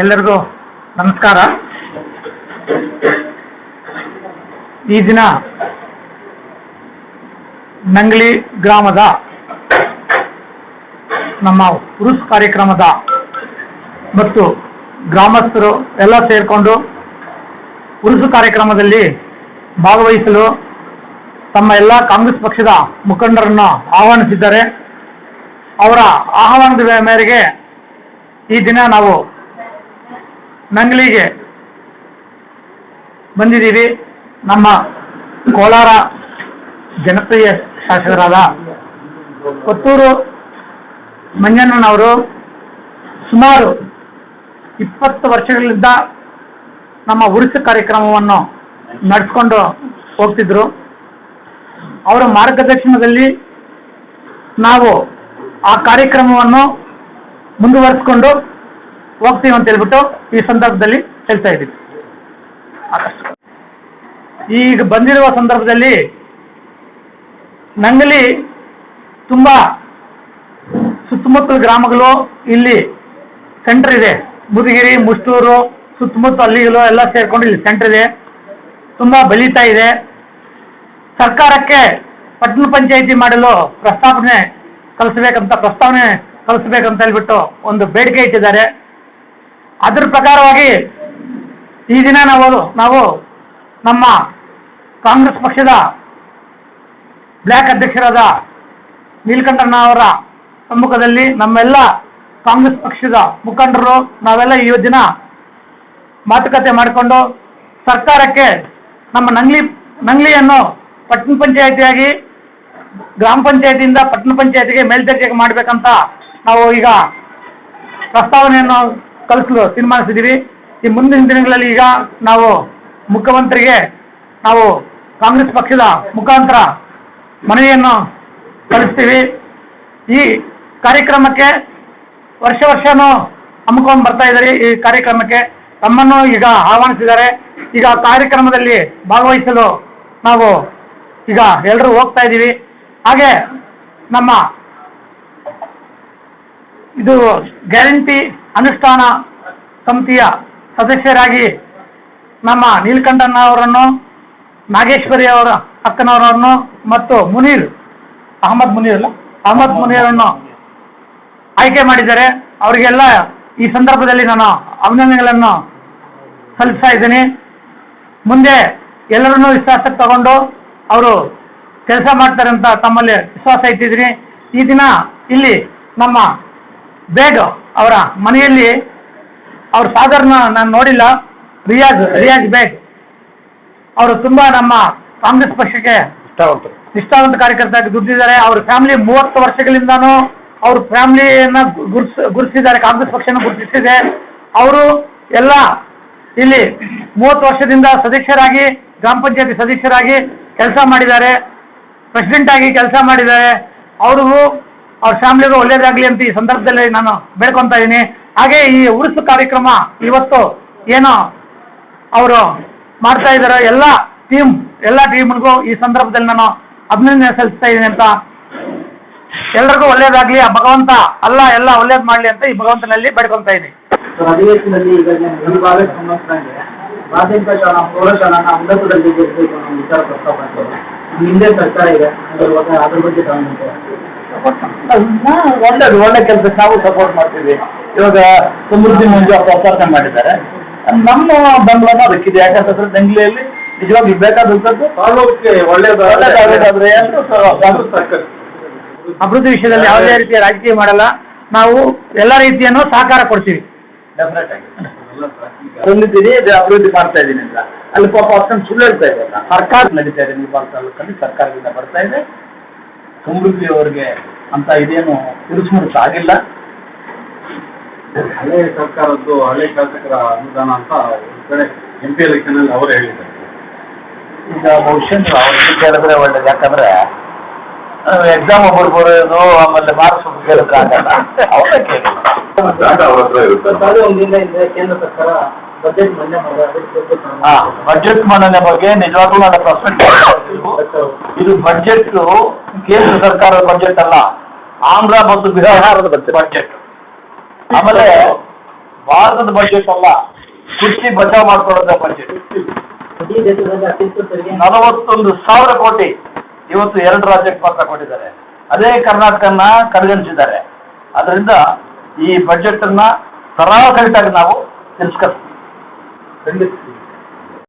ಎಲ್ಲರಿಗೂ ನಮಸ್ಕಾರ. ಈ ದಿನ ನಂಗ್ಲಿ ಗ್ರಾಮದ ನಮ್ಮ ಉರುಸ್ ಕಾರ್ಯಕ್ರಮದ ಮತ್ತು ಗ್ರಾಮಸ್ಥರು ಎಲ್ಲ ಸೇರಿಕೊಂಡು ಉರುಸು ಕಾರ್ಯಕ್ರಮದಲ್ಲಿ ಭಾಗವಹಿಸಲು ತಮ್ಮ ಎಲ್ಲ ಕಾಂಗ್ರೆಸ್ ಪಕ್ಷದ ಮುಖಂಡರನ್ನು ಆಹ್ವಾನಿಸಿದ್ದಾರೆ. ಅವರ ಆಹ್ವಾನದ ಮೇರೆಗೆ ಈ ದಿನ ನಾವು ನಂಗ್ಲಿಗೆ ಬಂದಿದ್ದೀವಿ ನಮ್ಮ ಕೋಲಾರ ಜನಪ್ರಿಯ ಶಾಸಕರಾದ ಕೊತ್ತೂರು ಮಂಜಣ್ಣನವರು ಸುಮಾರು ಇಪ್ಪತ್ತು ವರ್ಷಗಳಿಂದ ನಮ್ಮ ಉರುಸು ಕಾರ್ಯಕ್ರಮವನ್ನು ನಡೆಸ್ಕೊಂಡು ಹೋಗ್ತಿದ್ರು. ಅವರ ಮಾರ್ಗದರ್ಶನದಲ್ಲಿ ನಾವು ಆ ಕಾರ್ಯಕ್ರಮವನ್ನು ಮುಂದುವರಿಸ್ಕೊಂಡು ಹೋಗ್ತೀವಿ ಅಂತ ಹೇಳ್ಬಿಟ್ಟು ಈ ಸಂದರ್ಭದಲ್ಲಿ ಹೇಳ್ತಾ ಇದ್ದೀವಿ. ಈಗ ಬಂದಿರುವ ಸಂದರ್ಭದಲ್ಲಿ ನಂಗಲಿ ತುಂಬ ಸುತ್ತಮುತ್ತಲ ಗ್ರಾಮಗಳು ಇಲ್ಲಿ ಸೆಂಟರ್ ಇದೆ. ಮುದಗಿರಿ, ಮುಷ್ಟೂರು ಸುತ್ತಮುತ್ತ ಹಳ್ಳಿಗಳು ಎಲ್ಲ ಸೇರ್ಕೊಂಡು ಇಲ್ಲಿ ಸೆಂಟರ್ ಇದೆ. ತುಂಬ ಬೆಳೀತಾ ಇದೆ. ಸರ್ಕಾರಕ್ಕೆ ಪಟ್ಟಣ ಪಂಚಾಯಿತಿ ಮಾಡಲು ಪ್ರಸ್ತಾವನೆ ಕಲಿಸ್ಬೇಕಂತ ಪ್ರಸ್ತಾವನೆ ಕಲಿಸ್ಬೇಕಂತ ಹೇಳ್ಬಿಟ್ಟು ಒಂದು ಬೇಡಿಕೆ ಇಟ್ಟಿದ್ದಾರೆ. ಅದ್ರ ಪ್ರಕಾರವಾಗಿ ಈ ದಿನ ನಾವು ನಾವು ನಮ್ಮ ಕಾಂಗ್ರೆಸ್ ಪಕ್ಷದ ಬ್ಲ್ಯಾಕ್ ಅಧ್ಯಕ್ಷರಾದ ನೀಲಕಂಠಣ್ಣ ಅವರ ಸಮ್ಮುಖದಲ್ಲಿ ನಮ್ಮೆಲ್ಲ ಕಾಂಗ್ರೆಸ್ ಪಕ್ಷದ ಮುಖಂಡರು ನಾವೆಲ್ಲ ಈ ದಿನ ಮಾತುಕತೆ ಮಾಡಿಕೊಂಡು ಸರ್ಕಾರಕ್ಕೆ ನಮ್ಮ ನಂಗ್ಲಿ, ನಂಗ್ಲಿಯನ್ನು ಪಟ್ಟಣ ಪಂಚಾಯಿತಿಯಾಗಿ, ಗ್ರಾಮ ಪಂಚಾಯತಿಯಿಂದ ಪಟ್ಟಣ ಪಂಚಾಯತಿಗೆ ಮೇಲ್ದರ್ಜೆಗೆ ಮಾಡಬೇಕಂತ ನಾವು ಈಗ ಪ್ರಸ್ತಾವನೆಯನ್ನು ಕಳಿಸಲು ತೀರ್ಮಾನಿಸಿದ್ದೀವಿ ಈ ಮುಂದಿನ ದಿನಗಳಲ್ಲಿ ಈಗ ನಾವು ಮುಖ್ಯಮಂತ್ರಿಗೆ, ನಾವು ಕಾಂಗ್ರೆಸ್ ಪಕ್ಷದ ಮುಖಾಂತರ ಮನವಿಯನ್ನು ಕಳಿಸ್ತೀವಿ ಈ ಕಾರ್ಯಕ್ರಮಕ್ಕೆ ವರ್ಷ ವರ್ಷನೂ ಹಮ್ಮಿಕೊಂಡು ಬರ್ತಾ ಇದ್ದಾರೆ ಈ ಕಾರ್ಯಕ್ರಮಕ್ಕೆ. ತಮ್ಮನ್ನು ಈಗ ಆಹ್ವಾನಿಸಿದ್ದಾರೆ. ಈಗ ಕಾರ್ಯಕ್ರಮದಲ್ಲಿ ಭಾಗವಹಿಸಲು ನಾವು ಈಗ ಎಲ್ಲರೂ ಹೋಗ್ತಾ ಇದ್ದೀವಿ. ಹಾಗೆ ನಮ್ಮ ಇದು ಗ್ಯಾರಂಟಿ ಅನುಷ್ಠಾನ ಸಮಿತಿಯ ಸದಸ್ಯರಾಗಿ ನಮ್ಮ ನೀಲಕಂಠಣ್ಣ ಅವರನ್ನು ನಾಗೇಶ್ವರಿ ಅವರ ಅಕ್ಕನವರನ್ನು ಮತ್ತು ಮುನೀರ್ ಅಹಮದ್ ಮುನೀರ್ ಅಲ್ಲ? ಅಹಮದ್ ಮುನೀರನ್ನು ಆಯ್ಕೆ ಮಾಡಿದ್ದಾರೆ. ಅವರಿಗೆಲ್ಲ ಈ ಸಂದರ್ಭದಲ್ಲಿ ನಾನು ಅಭಿನಂದನೆಗಳನ್ನು ಸಲ್ಲಿಸ್ತಾ ಇದ್ದೀನಿ. ಮುಂದೆ ಎಲ್ಲರನ್ನೂ ವಿಶ್ವಾಸಕ್ಕೆ ತಗೊಂಡು ಅವರು ಕೆಲಸ ಮಾಡ್ತಾರೆ ಅಂತ ತಮ್ಮಲ್ಲಿ ವಿಶ್ವಾಸ ಇಟ್ಟಿದ್ದೀನಿ. ಈ ದಿನ ಇಲ್ಲಿ ನಮ್ಮ ಬೇಗ್ ಅವರ ಮನೆಯಲ್ಲಿ ಅವ್ರ ಫಾದರ್ನ ನಾನು ನೋಡಿಲ್ಲ. ರಿಯಾಜ್ ರಿಯಾಜ್ ಬೇಗ್. ಅವರು ತುಂಬ ನಮ್ಮ ಕಾಂಗ್ರೆಸ್ ಪಕ್ಷಕ್ಕೆ ನಿಷ್ಠಾವಂತ ಕಾರ್ಯಕರ್ತ ದುಡ್ಡಿದ್ದಾರೆ ಅವ್ರ ಫ್ಯಾಮಿಲಿ ಮೂವತ್ತು ವರ್ಷಗಳಿಂದಾನು ಅವ್ರ ಫ್ಯಾಮಿಲಿಯನ್ನ ಗುರ್ಸ್ ಗುರುತಿಸಿದ್ದಾರೆ ಕಾಂಗ್ರೆಸ್ ಪಕ್ಷನ ಗುರುತಿಸಿದೆ ಅವರು ಎಲ್ಲ ಇಲ್ಲಿ ಮೂವತ್ತು ವರ್ಷದಿಂದ ಸದಸ್ಯರಾಗಿ ಗ್ರಾಮ ಪಂಚಾಯತಿ ಸದಸ್ಯರಾಗಿ ಕೆಲಸ ಮಾಡಿದ್ದಾರೆ. ಪ್ರೆಸಿಡೆಂಟ್ ಆಗಿ ಕೆಲಸ ಮಾಡಿದ್ದಾರೆ. ಅವ್ರಿಗೂ ಅವ್ರ ಫ್ಯಾಮಿಲಿಗೂ ಒಳ್ಳೇದಾಗ್ಲಿ ಅಂತ ಈ ಸಂದರ್ಭದಲ್ಲಿ ನಾನು ಬೇಡ್ಕೊಂತ ಇದ್ದೀನಿ ಹಾಗೆ ಈ ಉರುಸು ಕಾರ್ಯಕ್ರಮ ಇವತ್ತು ಏನು ಅವರು ಮಾಡ್ತಾ ಇದ್ದಾರೆ ಎಲ್ಲ ಟೀಮ್ ಎಲ್ಲ ಟೀಮ್ಗೂ ಈ ಸಂದರ್ಭದಲ್ಲಿ ನಾನು ಅಭಿನಂದನೆ ಸಲ್ಲಿಸ್ತಾ ಇದ್ದೀನಿ ಅಂತ. ಎಲ್ರಿಗೂ ಒಳ್ಳೇದಾಗ್ಲಿ, ಆ ಭಗವಂತ ಅಲ್ಲ, ಎಲ್ಲ ಒಳ್ಳೇದ್ ಮಾಡ್ಲಿ ಅಂತ ಈ ಭಗವಂತನಲ್ಲಿ ಬೇಡ್ಕೊಂತ ಇದ್ದೀನಿ ಅಧಿವೇಶನದಲ್ಲಿ ಈಗ ಈ ಪ್ರಸ್ತಾಪ ಹಿಂದೆ ಸರ್ಕಾರ ಇದೆ, ಅದ್ರ ಬಗ್ಗೆ ಒಳ್ಳೇದು ಒಳ್ಳೆ ಕೆಲಸ ನಾವು ಸಪೋರ್ಟ್ ಮಾಡ್ತೀವಿ. ಇವಾಗ ಸಮೃದ್ಧಿ ಮಂಜು ಪ್ರಸ್ತಾವನೆ ಮಾಡಿದ್ದಾರೆ. ನಮ್ಮ ಬಂಗ್ಲಾನ ಅದಕ್ಕಿದೆ. ಯಾಕಂತಂದ್ರೆ ದಂಗ್ಲಿಯಲ್ಲಿ ನಿಜವಾಗಿ ಬೇಕಾದಂತದ್ದು ತಾಲೂಕಿಗೆ ಅಭಿವೃದ್ಧಿ ವಿಷಯದಲ್ಲಿ ಯಾವುದೇ ರೀತಿಯ ರಾಜಕೀಯ ಮಾಡಲ್ಲ. ನಾವು ಎಲ್ಲ ರೀತಿಯನ್ನು ಸಹಕಾರ ಕೊಡ್ತೀವಿ. ಇದು ಅಭಿವೃದ್ಧಿ ಮಾಡ್ತಾ ಇದ್ದೀನಿ ಅಂತ. ಅಲ್ಲಿ ಪಾಪ ಅಷ್ಟೊಂದು ಸುಳ್ಳು ಹೇಳ್ತಾ ಇದ್ದಾರೆ. ಸರ್ಕಾರ ನಡೀತಾ ಇದೆ. ನಿಮ್ಮ ತಾಲೂಕಲ್ಲಿ ಸರ್ಕಾರದಿಂದ ಬರ್ತಾ ಇದೆ. ಸಮೃದ್ಧಿ ಅವರಿಗೆ ಅಂತ ಇದೇನು ತಿರುಸ್ಮುರುಸು ಆಗಿಲ್ಲ. ಹಳೆ ಸರ್ಕಾರದ್ದು ಹಳೆ ಶಾಸಕರ ಅನುದಾನ ಅಂತ ಒಂದ್ ಕಡೆ ಎಂ ಪಿ ಎಲೆಕ್ಷನ್ ಅಲ್ಲಿ ಅವರು ಹೇಳಿದ್ದಾರೆ. ಈಗ ಬಹುಶಃ ನೀವು ಅವ್ರಿಗೆ ಕೇಳಿದ್ರೆ ಒಳ್ಳೇದು ಯಾಕಂದ್ರೆ ಎಕ್ಸಾಮ್ ಒಬ್ಬರು ಬರೋದು ಆಮೇಲೆ ಮಾರ್ಕ್ಸ್ ಕೇಳೋಕ್ಕಾಗಲ್ಲ ಅವ್ರನ್ನ ಕೇಳಿ ಡಾಟಾ ಅವ್ರ ಹಿಂದೆ ಕೇಂದ್ರ ಸರ್ಕಾರ ಬಜೆಟ್ ಮಂಡನೆ ಬಜೆಟ್ ಮಂಡನೆ ಬಗ್ಗೆ ನಿಜವಾಗ್ಲೂ ನನ್ನ ಪ್ರಶ್ನೆ ಇದು ಬಜೆಟ್ ಕೇಂದ್ರ ಸರ್ಕಾರದ ಬಜೆಟ್ ಅಲ್ಲ ಆಂಧ್ರ ಮತ್ತು ಬಿಹಾರದ ಬಜೆಟ್ ಆಮೇಲೆ ಭಾರತದ ಬಜೆಟ್ ಅಲ್ಲ ಕುರ್ಚಿ ಬಚಾವ್ ಮಾಡ್ಕೊಳ್ಳೋದ ಬಜೆಟ್ ನಲವತ್ತೊಂದು ಸಾವಿರ ಕೋಟಿ ಇವತ್ತು ಎರಡು ರಾಜ್ಯಕ್ಕೆ ಮಾತ್ರ ಕೊಟ್ಟಿದ್ದಾರೆ. ಅದೇ ಕರ್ನಾಟಕನ ಕಡೆಗಣಿಸಿದ್ದಾರೆ. ಅದರಿಂದ ಈ ಬಜೆಟ್ ಅನ್ನ ಸರಾಸರಿಯಾಗಿ ನಾವು ತಿಳಿಸ್ಕೊಳ್ತೀವಿ ಖಂಡಿತ.